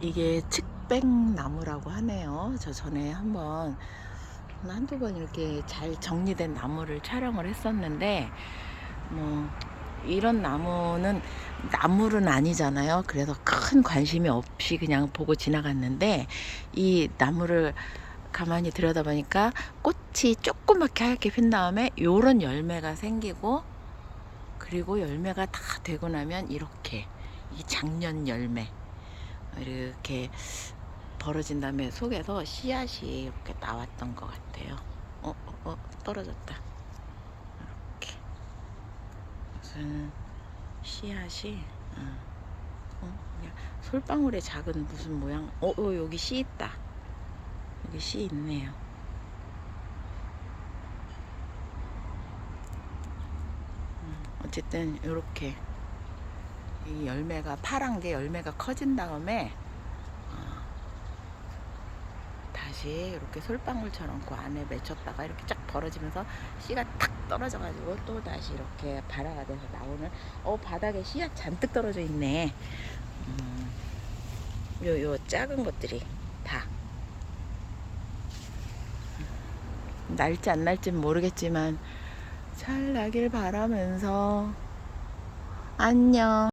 이게 측백나무라고 하네요. 저 전에 한번 한두 번 이렇게 잘 정리된 나무를 촬영을 했었는데 뭐 이런 나무는 나물은 아니잖아요. 그래서 큰 관심이 없이 그냥 보고 지나갔는데 이 나무를 가만히 들여다보니까 꽃이 조그맣게 하얗게 핀 다음에 요런 열매가 생기고 그리고 열매가 다 되고 나면 이렇게 이 작년 열매 이렇게 벌어진 다음에 속에서 씨앗이 이렇게 나왔던 것 같아요. 어, 어, 어 떨어졌다. 이렇게 무슨 씨앗이 어, 어, 그냥 솔방울의 작은 무슨 모양. 어, 어 여기 씨 있다. 여기 씨 있네요. 음, 어쨌든 이렇게 이 열매가 파란 게 열매가 커진 다음에 어, 다시 이렇게 솔방울처럼 그 안에 맺혔다가 이렇게 쫙 벌어지면서 씨가 탁 떨어져가지고 또 다시 이렇게 발화가 돼서 나오는 어 바닥에 씨가 잔뜩 떨어져 있네. 음, 요, 요 작은 것들이 다 날지 안 날지는 모르겠지만 잘 나길 바라면서 안녕.